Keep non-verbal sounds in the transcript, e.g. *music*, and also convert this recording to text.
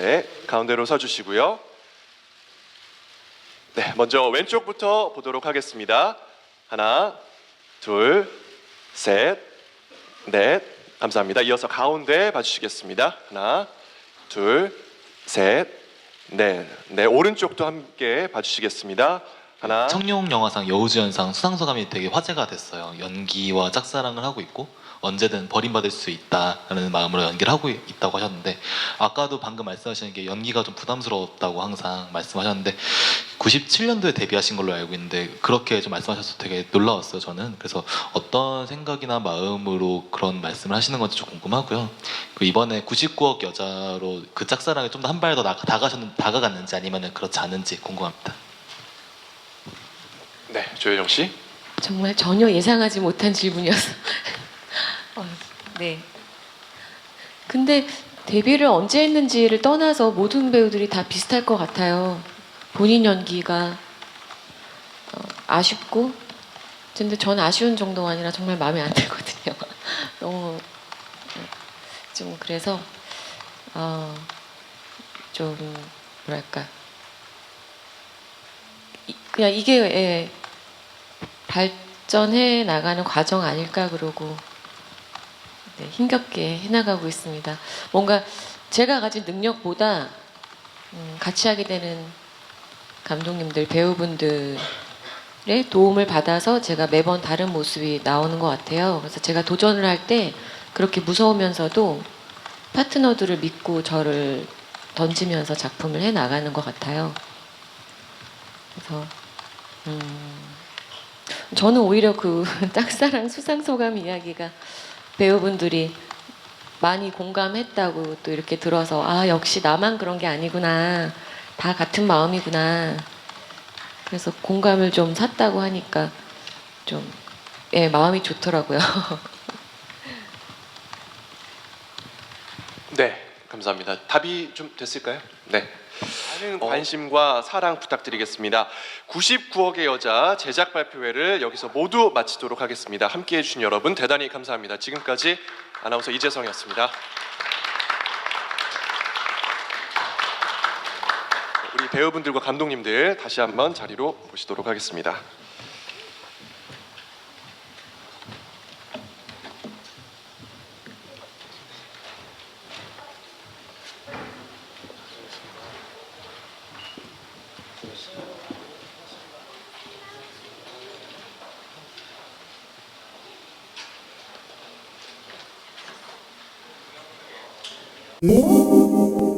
네, 가운데로 서주시고요. 네, 먼저 왼쪽부터 보도록 하겠습니다. 하나, 둘, 셋, 넷. 감사합니다. 이어서 가운데 봐주시겠습니다. 하나, 둘, 셋, 넷. 네, 오른쪽도 함께 봐주시겠습니다. 하나, 청룡 영화상 여우주연상 수상소감이 되게 화제가 됐어요. 연기와 짝사랑을 하고 있고 언제든 버림받을 수 있다라는 마음으로 연기를 하고 있다고 하셨는데 아까도 방금 말씀하신 게 연기가 좀 부담스러웠다고 항상 말씀하셨는데 97년도에 데뷔하신 걸로 알고 있는데 그렇게 좀 말씀하셔서 되게 놀라웠어요 저는 그래서 어떤 생각이나 마음으로 그런 말씀을 하시는 건지 좀 궁금하고요 그 이번에 99억 여자로 그 짝사랑에 좀 더 한 발더 다가가셨 다가갔는지 아니면 그렇지 않은지 궁금합니다. 네, 조혜정 씨. 정말 전혀 예상하지 못한 질문이어서. 어, 네. 근데 데뷔를 언제 했는지를 떠나서 모든 배우들이 다 비슷할 것 같아요. 본인 연기가 어, 아쉽고, 근데 전 아쉬운 정도가 아니라 정말 마음에 안 들거든요. *laughs* 너무 어, 좀 그래서 어, 좀 뭐랄까 이- 그냥 이게 예, 발전해 나가는 과정 아닐까 그러고 네, 힘겹게 해나가고 있습니다. 뭔가 제가 가진 능력보다 음, 같이 하게 되는 감독님들, 배우분들의 도움을 받아서 제가 매번 다른 모습이 나오는 것 같아요. 그래서 제가 도전을 할 때 그렇게 무서우면서도 파트너들을 믿고 저를 던지면서 작품을 해 나가는 것 같아요. 그래서 음, 저는 오히려 그 *laughs* 짝사랑 수상 소감 이야기가 배우분들이 많이 공감했다고 또 이렇게 들어서 아 역시 나만 그런 게 아니구나 다 같은 마음이구나 그래서 공감을 좀 샀다고 하니까 좀 예, 마음이 좋더라고요. *laughs* 네, 감사합니다. 답이 좀 됐을까요? 네. 많은 관심과 사랑 부탁드리겠습니다. 99억의 여자 제작 발표회를 여기서 모두 마치도록 하겠습니다. 함께해 주신 여러분 대단히 감사합니다. 지금까지 아나운서 이재성이었습니다. 우리 배우분들과 감독님들 다시 한번 자리로 모시도록 하겠습니다. 오